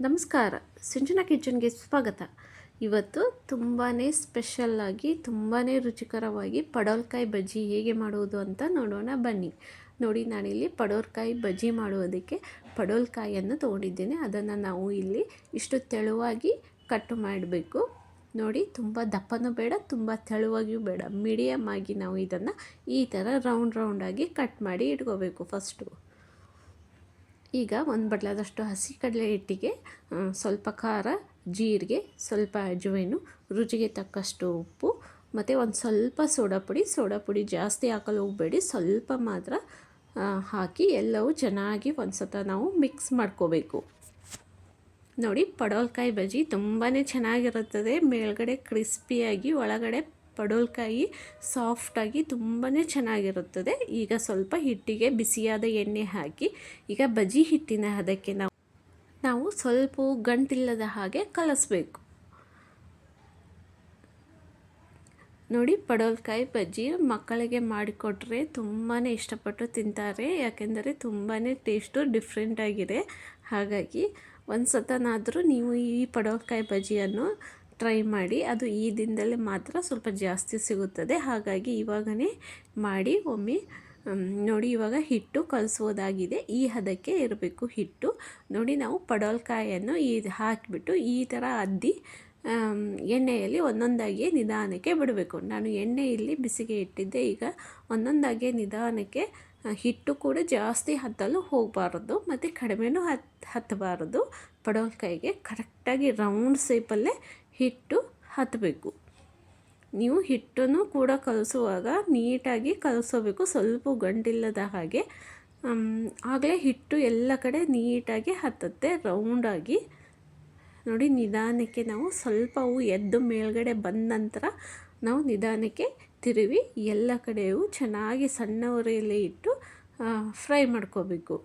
ನಮಸ್ಕಾರ. ಸಿಂಚನ ಕಿಚನ್ಗೆ ಸ್ವಾಗತ. ಇವತ್ತು ತುಂಬಾ ಸ್ಪೆಷಲ್ಲಾಗಿ ತುಂಬಾ ರುಚಿಕರವಾಗಿ ಪಡೋಲ್ಕಾಯಿ ಬಜ್ಜಿ ಹೇಗೆ ಮಾಡುವುದು ಅಂತ ನೋಡೋಣ ಬನ್ನಿ. ನೋಡಿ, ನಾನಿಲ್ಲಿ ಪಡವಲಕಾಯಿ ಬಜ್ಜಿ ಮಾಡುವುದಕ್ಕೆ ಪಡೋಲ್ಕಾಯಿಯನ್ನು ತೊಗೊಂಡಿದ್ದೇನೆ. ಅದನ್ನು ನಾವು ಇಲ್ಲಿ ಇಷ್ಟು ತೆಳುವಾಗಿ ಕಟ್ ಮಾಡಬೇಕು. ನೋಡಿ, ತುಂಬ ದಪ್ಪನೂ ಬೇಡ, ತುಂಬ ತೆಳುವಾಗಿಯೂ ಬೇಡ. ಮೀಡಿಯಮ್ ಆಗಿ ನಾವು ಇದನ್ನು ಈ ಥರ ರೌಂಡ್ ರೌಂಡಾಗಿ ಕಟ್ ಮಾಡಿ ಇಟ್ಕೋಬೇಕು ಫಸ್ಟು. ಈಗ ಒಂದು ಬಟ್ಲಾದಷ್ಟು ಹಸಿ ಕಡಲೆ ಹಿಟ್ಟಿಗೆ ಸ್ವಲ್ಪ ಖಾರ, ಜೀರಿಗೆ, ಸ್ವಲ್ಪ ಅಜವಾಯಿನು, ರುಚಿಗೆ ತಕ್ಕಷ್ಟು ಉಪ್ಪು, ಮತ್ತು ಒಂದು ಸ್ವಲ್ಪ ಸೋಡಾ ಪುಡಿ. ಸೋಡಾ ಪುಡಿ ಜಾಸ್ತಿ ಹಾಕಲು ಹೋಗಬೇಡಿ. ಸ್ವಲ್ಪ ಮಾತ್ರ ಹಾಕಿ ಎಲ್ಲವೂ ಚೆನ್ನಾಗಿ ಒಂದು ಸತ ನಾವು ಮಿಕ್ಸ್ ಮಾಡ್ಕೋಬೇಕು. ನೋಡಿ ಪಡೋಲ್ಕಾಯಿ ಬಜ್ಜಿ ತುಂಬಾ ಚೆನ್ನಾಗಿರುತ್ತದೆ. ಮೇಲ್ಗಡೆ ಕ್ರಿಸ್ಪಿಯಾಗಿ ಒಳಗಡೆ ಪಡವಲಕಾಯಿ ಸಾಫ್ಟಾಗಿ ತುಂಬಾ ಚೆನ್ನಾಗಿರುತ್ತದೆ. ಈಗ ಸ್ವಲ್ಪ ಹಿಟ್ಟಿಗೆ ಬಿಸಿಯಾದ ಎಣ್ಣೆ ಹಾಕಿ, ಈಗ ಬಜಿ ಹಿಟ್ಟಿನ ಅದಕ್ಕೆ ನಾವು ನಾವು ಸ್ವಲ್ಪ ಗಂಟಿಲ್ಲದ ಹಾಗೆ ಕಲಸಬೇಕು. ನೋಡಿ ಪಡೋಲ್ಕಾಯಿ ಬಜ್ಜಿ ಮಕ್ಕಳಿಗೆ ಮಾಡಿಕೊಟ್ರೆ ತುಂಬಾ ಇಷ್ಟಪಟ್ಟು ತಿಂತಾರೆ. ಯಾಕೆಂದರೆ ತುಂಬಾ ಟೇಸ್ಟು ಡಿಫ್ರೆಂಟಾಗಿದೆ. ಹಾಗಾಗಿ ಒಂದು ಸತನಾದರೂ ನೀವು ಈ ಪಡೋಲ್ಕಾಯಿ ಬಜ್ಜಿಯನ್ನು ಟ್ರೈ ಮಾಡಿ ಅದು ಈ ದಿನದಲ್ಲಿ ಮಾತ್ರ ಸ್ವಲ್ಪ ಜಾಸ್ತಿ ಸಿಗುತ್ತದೆ. ಹಾಗಾಗಿ ಇವಾಗನೇ ಮಾಡಿ, ಒಮ್ಮೆ ನೋಡಿ ಇವಾಗ ಹಿಟ್ಟು ಕಲಿಸೋದಾಗಿದೆ. ಈ ಹದಕ್ಕೆ ಇರಬೇಕು ಹಿಟ್ಟು. ನೋಡಿ ನಾವು ಪಡೋಲ್ಕಾಯನ್ನು ಈ ಹಾಕಿಬಿಟ್ಟು ಈ ಥರ ಅದ್ದಿ ಎಣ್ಣೆಯಲ್ಲಿ ಒಂದೊಂದಾಗಿ ನಿಧಾನಕ್ಕೆ ಬಿಡಬೇಕು. ನಾನು ಎಣ್ಣೆ ಇಲ್ಲಿ ಬಿಸಿಗೆ ಇಟ್ಟಿದ್ದೆ. ಈಗ ಒಂದೊಂದಾಗಿ ನಿಧಾನಕ್ಕೆ ಹಿಟ್ಟು ಕೂಡ ಜಾಸ್ತಿ ಹತ್ತಲು ಹೋಗಬಾರ್ದು ಮತ್ತು ಕಡಿಮೆನೂ ಹತ್, ಹತ್ತಬಾರದು. ಪಡೋಲ್ಕಾಯಿಗೆ ಕರೆಕ್ಟಾಗಿ ರೌಂಡ್ ಶೇಪಲ್ಲೇ ಹಿಟ್ಟು ಹತ್ತಬೇಕು ನೀವು ಹಿಟ್ಟನ್ನು ಕೂಡ ಕಲಸುವಾಗ ನೀಟಾಗಿ ಕಲಸೋಬೇಕು ಸ್ವಲ್ಪ ಗಂಟಿಲ್ಲದ ಹಾಗೆ. ಆಗಲೇ ಹಿಟ್ಟು ಎಲ್ಲ ಕಡೆ ನೀಟಾಗಿ ಹತ್ತುತ್ತೆ. ರೌಂಡಾಗಿ ನೋಡಿ, ನಿಧಾನಕ್ಕೆ ನಾವು ಸ್ವಲ್ಪ ಅವು ಎದ್ದು ಮೇಲ್ಗಡೆ ಬಂದ ನಂತರ ನಾವು ನಿಧಾನಕ್ಕೆ ತಿರುವಿ. ಎಲ್ಲ ಕಡೆಯೂ ಚೆನ್ನಾಗಿ ಸಣ್ಣ ಉರಿಯಲ್ಲಿ ಇಟ್ಟು ಫ್ರೈ ಮಾಡ್ಕೋಬೇಕು.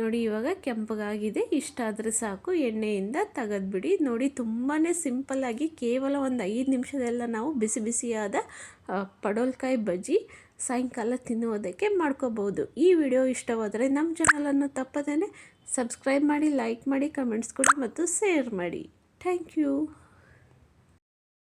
ನೋಡಿ, ಇವಾಗ ಕೆಂಪಗಾಗಿದೆ. ಇಷ್ಟಾದರೆ ಸಾಕು. ಎಣ್ಣೆಯಿಂದ ತೆಗೆದ್ಬಿಡಿ. ನೋಡಿ ತುಂಬಾ ಸಿಂಪಲ್ಲಾಗಿ ಕೇವಲ ಒಂದು ಐದು ನಿಮಿಷದೆಲ್ಲ ನಾವು ಬಿಸಿ ಬಿಸಿಯಾದ ಪಡೋಲ್ಕಾಯಿ ಬಜ್ಜಿ ಸಾಯಂಕಾಲ ತಿನ್ನುವುದಕ್ಕೆ ಮಾಡ್ಕೋಬೋದು. ಈ ವಿಡಿಯೋ ಇಷ್ಟವಾದರೆ ನಮ್ಮ ಚಾನಲನ್ನು ತಪ್ಪದೇ ಸಬ್ಸ್ಕ್ರೈಬ್ ಮಾಡಿ, ಲೈಕ್ ಮಾಡಿ, ಕಮೆಂಟ್ಸ್ ಕೊಡಿ ಮತ್ತು ಶೇರ್ ಮಾಡಿ. Thank you.